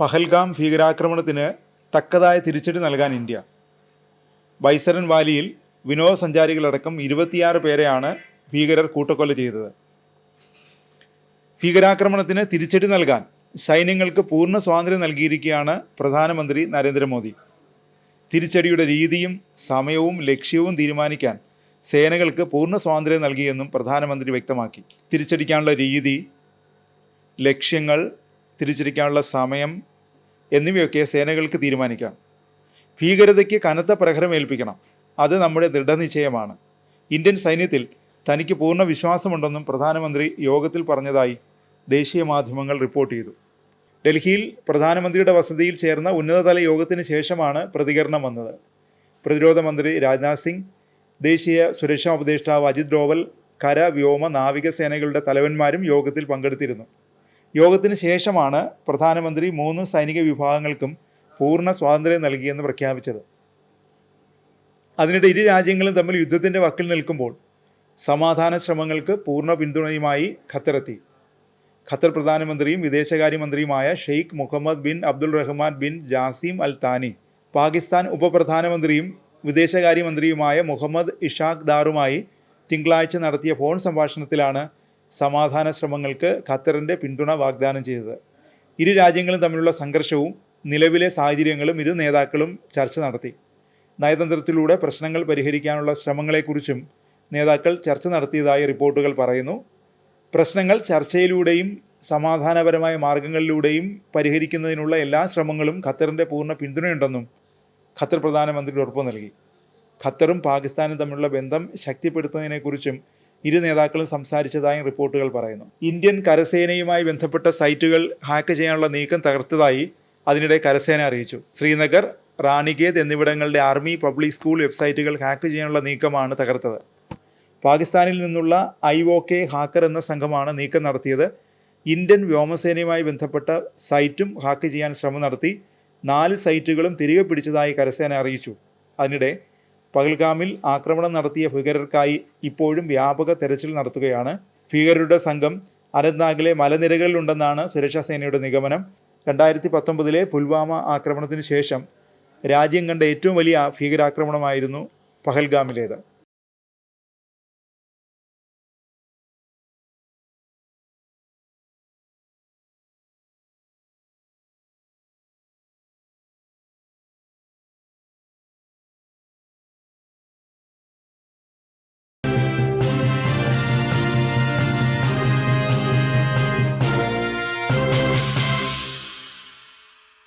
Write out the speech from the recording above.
പഹൽഗാം ഭീകരാക്രമണത്തിന് തക്കതായ തിരിച്ചടി നൽകാൻ ഇന്ത്യ. ബൈസരൻ വാലിയിൽ വിനോദസഞ്ചാരികളടക്കം ഇരുപത്തിയാറ് പേരെയാണ് ഭീകരർ കൂട്ടക്കൊല ചെയ്തത്. ഭീകരാക്രമണത്തിന് തിരിച്ചടി നൽകാൻ സൈന്യങ്ങൾക്ക് പൂർണ സ്വാതന്ത്ര്യം നൽകിയിരിക്കുകയാണ് പ്രധാനമന്ത്രി നരേന്ദ്രമോദി. തിരിച്ചടിയുടെ രീതിയും സമയവും ലക്ഷ്യവും തീരുമാനിക്കാൻ സേനകൾക്ക് പൂർണ സ്വാതന്ത്ര്യം നൽകിയെന്നും പ്രധാനമന്ത്രി വ്യക്തമാക്കി. തിരിച്ചടിക്കാനുള്ള രീതി ലക്ഷ്യങ്ങൾ തിരിച്ചടിക്കാനുള്ള സമയം എന്നിവയൊക്കെ സേനകൾക്ക് തീരുമാനിക്കാം. ഭീകരതയ്ക്ക് കനത്ത പ്രഹരമേൽപ്പിക്കണം അത് നമ്മുടെ ദൃഢനിശ്ചയമാണ്. ഇന്ത്യൻ സൈന്യത്തിൽ തനിക്ക് പൂർണ വിശ്വാസമുണ്ടെന്നും പ്രധാനമന്ത്രി യോഗത്തിൽ പറഞ്ഞതായി ദേശീയ മാധ്യമങ്ങൾ റിപ്പോർട്ട് ചെയ്തു. ഡൽഹിയിൽ പ്രധാനമന്ത്രിയുടെ വസതിയിൽ ചേർന്ന ഉന്നതതല യോഗത്തിന് ശേഷമാണ് പ്രതികരണം വന്നത്. പ്രതിരോധ മന്ത്രി രാജ്നാഥ് സിംഗ് ദേശീയ സുരക്ഷാ ഉപദേഷ്ടാവ് അജിത് ഡോവൽ കര വ്യോമ നാവിക സേനകളുടെ തലവന്മാരും യോഗത്തിൽ പങ്കെടുത്തിരുന്നു. യോഗത്തിന് ശേഷമാണ് പ്രധാനമന്ത്രി മൂന്ന് സൈനിക വിഭാഗങ്ങൾക്കും പൂർണ സ്വാതന്ത്ര്യം നൽകിയെന്ന് പ്രഖ്യാപിച്ചത്. അതിനിടെ ഇരു രാജ്യങ്ങളും തമ്മിൽ യുദ്ധത്തിന്റെ വക്കിൽ നിൽക്കുമ്പോൾ സമാധാന ശ്രമങ്ങൾക്ക് പൂർണ പിന്തുണയുമായി ഖത്തറെത്തി. ഖത്തർ പ്രധാനമന്ത്രിയും വിദേശകാര്യമന്ത്രിയുമായ Sheikh Mohammed bin Abdul Rahman bin Jassim Al Thani Pakistan ഉപപ്രധാനമന്ത്രിയും വിദേശകാര്യമന്ത്രിയുമായ മുഹമ്മദ് ഇഷാഖ് ദാറുമായി തിങ്കളാഴ്ച നടത്തിയ ഫോൺ സംഭാഷണത്തിലാണ് സമാധാന ശ്രമങ്ങൾക്ക് ഖത്തറിന്റെ പിന്തുണ വാഗ്ദാനം ചെയ്തത്. ഇരു രാജ്യങ്ങളും തമ്മിലുള്ള സംഘർഷവും നിലവിലെ സാഹചര്യങ്ങളും ഇരു നേതാക്കളും ചർച്ച നടത്തി. നയതന്ത്രത്തിലൂടെ പ്രശ്നങ്ങൾ പരിഹരിക്കാനുള്ള ശ്രമങ്ങളെക്കുറിച്ചും നേതാക്കൾ ചർച്ച നടത്തിയതായി റിപ്പോർട്ടുകൾ പറയുന്നു. പ്രശ്നങ്ങൾ ചർച്ചയിലൂടെയും സമാധാനപരമായ മാർഗങ്ങളിലൂടെയും പരിഹരിക്കുന്നതിനുള്ള എല്ലാ ശ്രമങ്ങളും ഖത്തറിന്റെ പൂർണ പിന്തുണയുണ്ടെന്നും ഖത്തർ പ്രധാനമന്ത്രി ഉറപ്പ് നൽകി. ഖത്തറും പാകിസ്ഥാനും തമ്മിലുള്ള ബന്ധം ശക്തിപ്പെടുത്തുന്നതിനെക്കുറിച്ചും ഇരു നേതാക്കളും സംസാരിച്ചതായും റിപ്പോർട്ടുകൾ പറയുന്നു. ഇന്ത്യൻ കരസേനയുമായി ബന്ധപ്പെട്ട സൈറ്റുകൾ ഹാക്ക് ചെയ്യാനുള്ള നീക്കം തകർത്തതായി അതിനിടെ കരസേന അറിയിച്ചു. ശ്രീനഗർ റാണിഗേത് എന്നിവിടങ്ങളുടെ ആർമി പബ്ലിക് സ്കൂൾ വെബ്സൈറ്റുകൾ ഹാക്ക് ചെയ്യാനുള്ള നീക്കമാണ് തകർത്തത്. പാകിസ്ഥാനിൽ നിന്നുള്ള ഐ ഒ കെ ഹാക്കർ എന്ന സംഘമാണ് നീക്കം നടത്തിയത്. ഇന്ത്യൻ വ്യോമസേനയുമായി ബന്ധപ്പെട്ട സൈറ്റും ഹാക്ക് ചെയ്യാൻ ശ്രമം നടത്തി നാല് സൈറ്റുകളും തിരികെ പിടിച്ചതായി കരസേന അറിയിച്ചു. അതിനിടെ പഹൽഗാമിൽ ആക്രമണം നടത്തിയ ഭീകരർക്കായി ഇപ്പോഴും വ്യാപക തെരച്ചിൽ നടത്തുകയാണ്. ഭീകരരുടെ സംഘം അനന്ത്നാഗിലെ മലനിരകളിലുണ്ടെന്നാണ് സുരക്ഷാ സേനയുടെ നിഗമനം. രണ്ടായിരത്തി പത്തൊമ്പതിലെ പുൽവാമ ആക്രമണത്തിന് ശേഷം രാജ്യം കണ്ട ഏറ്റവും വലിയ ഭീകരാക്രമണമായിരുന്നു പഹൽഗാമിലേത്.